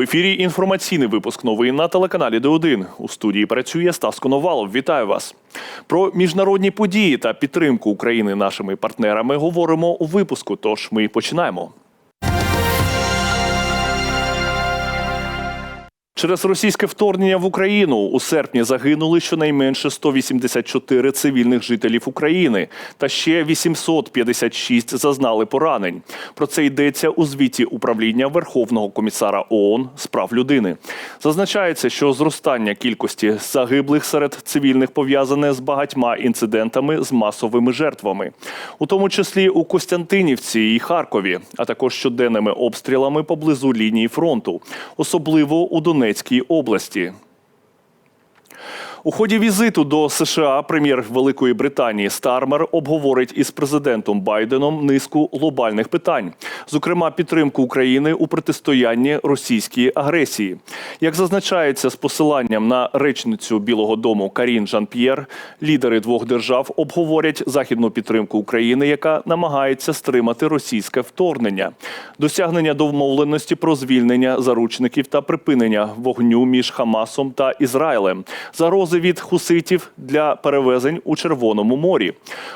ефірі інформаційний випуск новин на телеканалі Д1. У студії працює Стас Коновалов. Вітаю вас. Про міжнародні події та підтримку України нашими партнерами говоримо у випуску. Тож ми починаємо. Через російське вторгнення в Україну у серпні загинули щонайменше 184 цивільних жителів України, та ще 856 зазнали поранень. Про це йдеться у звіті управління Верховного комісара ООН з прав людини. Зазначається, що зростання кількості загиблих серед цивільних пов'язане з багатьма інцидентами з масовими жертвами, у тому числі у Костянтинівці і Харкові, а також щоденними обстрілами поблизу лінії фронту, особливо у Донецькій області. У ході візиту до США прем'єр Великої Британії Стармер обговорить із президентом Байденом низку глобальних питань, зокрема підтримку України у протистоянні російській агресії. Як зазначається з посиланням на речницю Білого Дому Карін Жан-П'єр, лідери двох держав обговорять західну підтримку України, яка намагається стримати російське вторгнення, досягнення домовленості про звільнення заручників та припинення вогню між Хамасом та Ізраїлем, загрози від хуситів для перевезень у Червоному морі.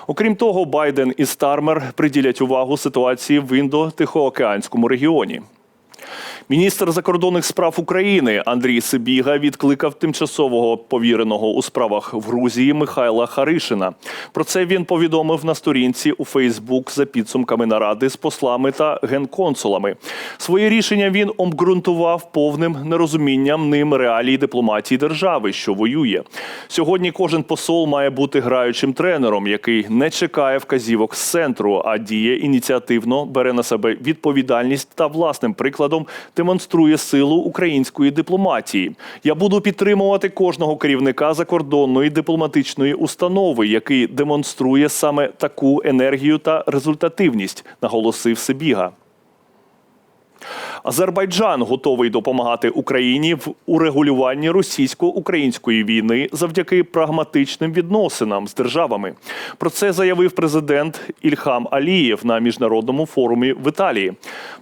Окрім того, Байден і Стармер приділять увагу ситуації в індо-тихоокеанському регіоні. Міністр закордонних справ України Андрій Сибіга відкликав тимчасового повіреного у справах в Грузії Михайла Харишина. Про це він повідомив на сторінці у Фейсбук за підсумками наради з послами та генконсулами. Своє рішення він обґрунтував повним нерозумінням ним реалій дипломатії держави, що воює. Сьогодні кожен посол має бути граючим тренером, який не чекає вказівок з центру, а діє ініціативно, бере на себе відповідальність та власним прикладом демонструє силу української дипломатії. Я буду підтримувати кожного керівника закордонної дипломатичної установи, який демонструє саме таку енергію та результативність, наголосив Сибіга. Азербайджан готовий допомагати Україні в урегулюванні російсько-української війни завдяки прагматичним відносинам з державами. Про це заявив президент Ільхам Алієв на міжнародному форумі в Італії.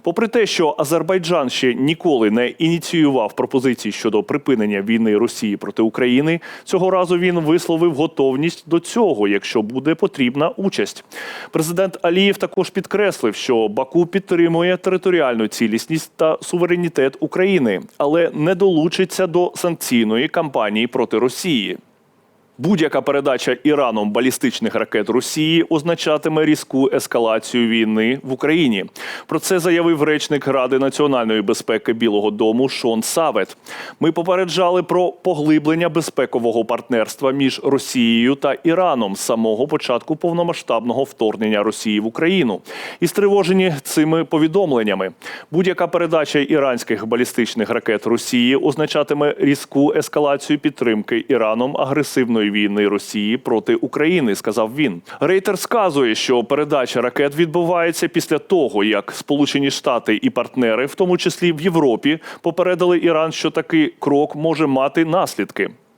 Попри те, що Азербайджан ще ніколи не ініціював пропозиції щодо припинення війни Росії проти України, цього разу він висловив готовність до цього, якщо буде потрібна участь. Президент Алієв також підкреслив, що Баку підтримує територіальну цілісність та суверенітет України, але не долучиться до санкційної кампанії проти Росії. Будь-яка передача Іраном балістичних ракет Росії означатиме різку ескалацію війни в Україні. Про це заявив речник Ради національної безпеки Білого Дому Шон Савет. Ми попереджали про поглиблення безпекового партнерства між Росією та Іраном з самого початку повномасштабного вторгнення Росії в Україну і стривожені цими повідомленнями. Будь-яка передача іранських балістичних ракет Росії означатиме різку ескалацію підтримки Іраном агресивної війни Росії проти України, сказав він. Рейтер сказує, що передача ракет відбувається після того, як Сполучені Штати і партнери, в тому числі в Європі, попередили Іран, що такий крок може мати наслідки.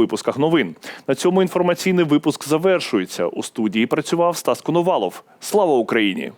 випусках новин. На цьому інформаційний випуск завершується. У студії працював Стас Коновалов. Слава Україні!